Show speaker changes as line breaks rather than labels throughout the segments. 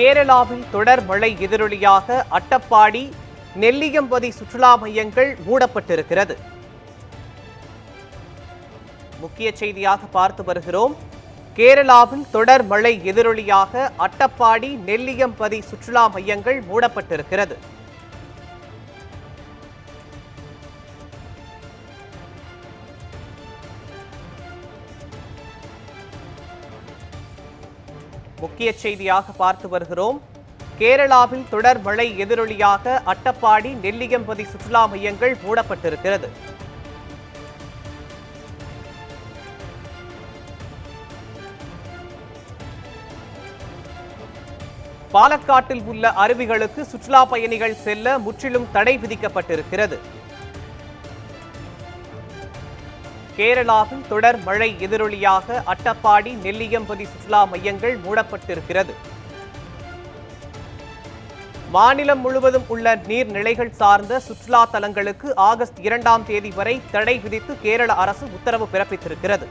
கேரளாவில் தொடர் மழை எதிரொலியாக அட்டப்பாடி நெல்லியம்பதி சுற்றுலா மையங்கள் மூடப்பட்டிருக்கிறது. முக்கிய செய்தியாக பார்த்து வருகிறோம். கேரளாவில் தொடர் மழை எதிரொலியாக அட்டப்பாடி நெல்லியம்பதி சுற்றுலா மையங்கள் மூடப்பட்டிருக்கிறது. முக்கிய செய்தியாக பார்த்து வருகிறோம். கேரளாவில் தொடர் மழை எதிரொலியாக அட்டப்பாடி நெல்லியம்பதி சுற்றுலா மையங்கள் மூடப்பட்டிருக்கிறது. பாலக்காட்டில் உள்ள அருவிகளுக்கு சுற்றுலா பயணிகள் செல்ல முற்றிலும் தடை விதிக்கப்பட்டிருக்கிறது. கேரளாவில் தொடர் மழை எதிரொலியாக அட்டப்பாடி நெல்லியம்பதி சுற்றுலா மையங்கள் மூடப்பட்டிருக்கிறது. மாநிலம் முழுவதும் உள்ள நீர்நிலைகள் சார்ந்த சுற்றுலா தலங்களுக்கு ஆகஸ்ட் இரண்டாம் தேதி வரை தடை விதித்து கேரள அரசு உத்தரவு பிறப்பித்திருக்கிறது.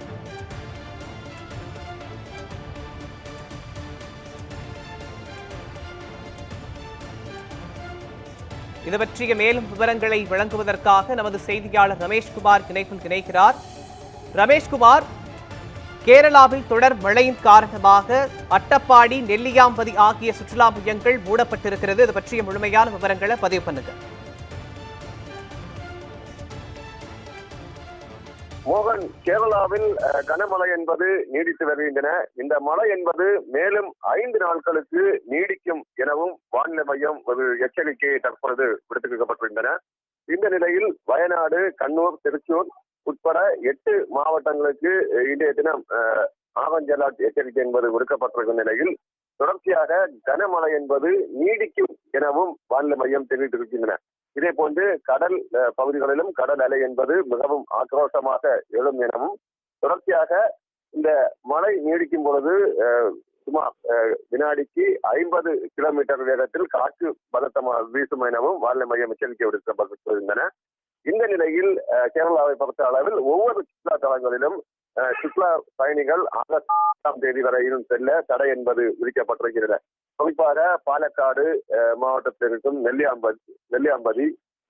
இது பற்றிய மேலும் விவரங்களை வழங்குவதற்காக நமது செய்தியாளர் ரமேஷ்குமார் இணைப்பில் இணைக்கிறார் ரமேஷ்குமார் கேரளாவில் தொடர் மழையின் காரணமாக அட்டப்பாடி நெல்லியாம்பதி ஆகிய சுற்றுலா மையங்கள் மூடப்பட்டிருக்கிறது. இது பற்றிய முழுமையான விவரங்களை பதிவு பண்ணுங்க.
மோகன் கேரளாவில் கனமழை என்பது நீடித்து வருகின்றன. இந்த மழை என்பது மேலும் ஐந்து நாட்களுக்கு நீடிக்கும் எனவும் வானிலை மையம் ஒரு எச்சரிக்கையை தற்பொழுது விடுத்திருக்கப்பட்டிருந்தன. இந்த நிலையில் வயநாடு கண்ணூர் திருச்சூர் உட்பட எட்டு மாவட்டங்களுக்கு இன்றைய தினம் ஆரஞ்ச் அலர்ட் எச்சரிக்கை என்பது விடுக்கப்பட்டிருக்கும் நிலையில் தொடர்ச்சியாக கனமழை என்பது நீடிக்கும் எனவும் வானிலை மையம் தெரிவித்திருக்கின்றன. இதே போன்று கடல் பகுதிகளிலும் கடல் அலை என்பது மிகவும் ஆக்ரோஷமாக எழும் எனவும் தொடர்ச்சியாக இந்த மழை நீடிக்கும் பொழுது அஹ், சுமார் அஹ், வினாடிக்கு ஐம்பது கிலோமீட்டர் வேகத்தில் காற்று பலத்தமாக வீசும் எனவும் வானிலை மையம் எச்சரிக்கை விடுக்கப்பட்டிருந்தன இந்த நிலையில் அஹ், கேரளாவை பொறுத்த அளவில் ஒவ்வொரு சுற்றுலா தலங்களிலும் சுற்றுலா பயணிகள் ஆகஸ்ட் ஆறாம் தேதி வரையிலும் செல்ல தடை என்பது விதிக்கப்பட்டிருக்கிறது. குறிப்பாக பாலக்காடு அஹ், மாவட்டத்தில் இருக்கும் நெல்லியாம்பதி நெல்லியாம்பதி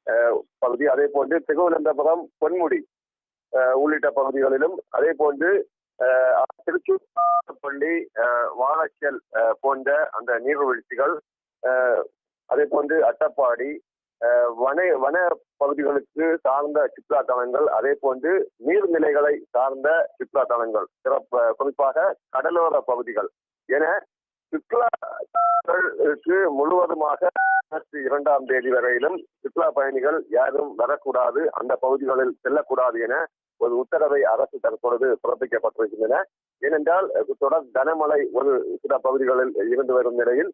அஹ், பகுதி அதே போன்று திருவனந்தபுரம் பொன்முடி அஹ், உள்ளிட்ட பகுதிகளிலும் அதே போன்று அஹ், திருச்சூர் பள்ளி வாழச்சல் அஹ், போன்ற அந்த நீர்வீழ்ச்சிகள் அதே போன்று அட்டப்பாடி வன வன பகுதிகளுக்கு சார்ந்த சுற்றுலா தலங்கள் அதே போன்று நீர்நிலைகளை சார்ந்த சுற்றுலா தலங்கள் சிறப்பு குறிப்பாக கடலோர பகுதிகள். என சுற்றுலாக்கு முழுவதுமாக இரண்டாம் தேதி வரையிலும் சுற்றுலா பயணிகள் யாரும் வரக்கூடாது அந்த பகுதிகளில் செல்லக்கூடாது என ஒரு உத்தரவை அரசு தற்பொழுது பிறப்பிக்கப்பட்டிருக்கின்றன. ஏனென்றால் தொடர் கனமழை ஒரு சில பகுதிகளில் இருந்து வரும் நிலையில்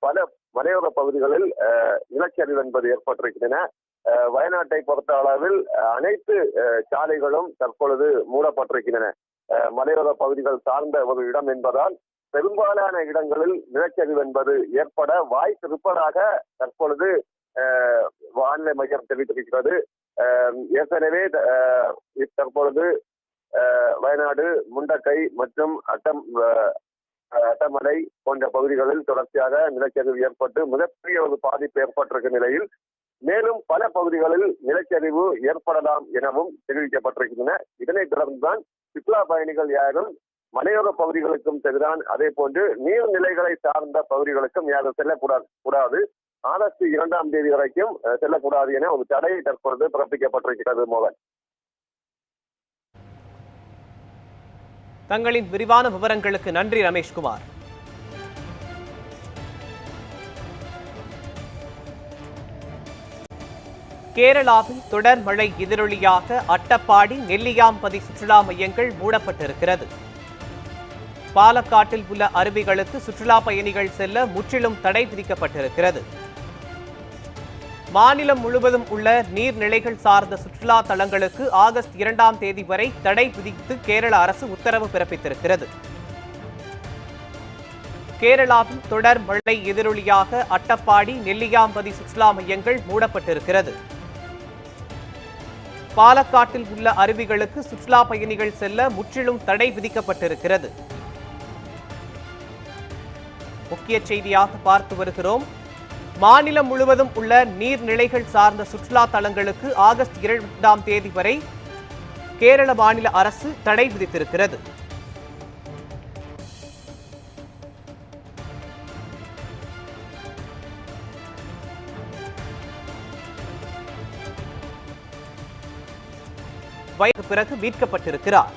பல மலையோர பகுதிகளில் அஹ், நிலச்சரிவு என்பது ஏற்பட்டிருக்கின்றன. அஹ், வயநாட்டை பொறுத்த அளவில் அனைத்து அஹ், சாலைகளும் தற்பொழுது மூடப்பட்டிருக்கின்றன. அஹ், மலையோர பகுதிகள் சார்ந்த ஒரு இடம் என்பதால் பெரும்பாலான இடங்களில் நிலச்சரிவு என்பது ஏற்பட வாய்ப்பு இருப்பதாக தற்பொழுது வானிலை மையம் தெரிவித்திருக்கிறது. அஹ், ஏற்கனவே அஹ், தற்பொழுது வயநாடு முண்டக்கை மற்றும் அட்டம் அஹ், அட்டமலை போன்ற பகுதிகளில் தொடர்ச்சியாக நிலச்சரிவு ஏற்பட்டு மிகப்பெரிய ஒரு பாதிப்பு ஏற்பட்டிருக்கும் நிலையில் மேலும் பல பகுதிகளில் நிலச்சரிவு ஏற்படலாம் எனவும் தெரிவிக்கப்பட்டிருக்கின்றன. இதனைத் தொடர்ந்துதான் சுற்றுலா பயணிகள் யாரும் மலையோர பகுதிகளுக்கும் செல்கிறான் அதே போன்று நீர்நிலைகளை சார்ந்த பகுதிகளுக்கும் யாரும் செல்லக்கூடாது கூடாது. ஆகஸ்ட் இரண்டாம் தேதி வரைக்கும் செல்லக்கூடாது என ஒரு தடை தற்பொழுது பிறப்பிக்கப்பட்டிருக்கிறது மோகன்.
தங்களின் விரிவான விவரங்களுக்கு நன்றி ரமேஷ்குமார். கேரளாவில் தொடர் மழை எதிரொலியாக அட்டப்பாடி நெல்லியாம்பதி சுற்றுலா மையங்கள் மூடப்பட்டிருக்கிறது. பாலக்காட்டில் உள்ள அருவிகளுக்கு சுற்றுலா பயணிகள் செல்ல முற்றிலும் தடை விதிக்கப்பட்டிருக்கிறது. மாநிலம் முழுவதும் உள்ள நீர்நிலைகள் சார்ந்த சுற்றுலா தலங்களுக்கு ஆகஸ்ட் இரண்டாம் தேதி வரை தடை விதித்து கேரள அரசு உத்தரவு பிறப்பித்திருக்கிறது. கேரளாவில் தொடர் மழை எதிரொலியாக அட்டப்பாடி நெல்லியாம்பதி சுற்றுலா மையங்கள் மூடப்பட்டிருக்கிறது. பாலக்காட்டில் உள்ள அருவிகளுக்கு சுற்றுலா பயணிகள் செல்ல முற்றிலும் தடை விதிக்கப்பட்டிருக்கிறது. முக்கிய செய்தியாக பார்த்து வருகிறோம். மாநிலம் முழுவதும் உள்ள நீர்நிலைகள் சார்ந்த சுற்றுலா தலங்களுக்கு ஆகஸ்ட் இரண்டாம் தேதி வரை கேரள மாநில அரசு தடை விதித்திருக்கிறது. வயது பிறகு மீட்கப்பட்டிருக்கிறார்.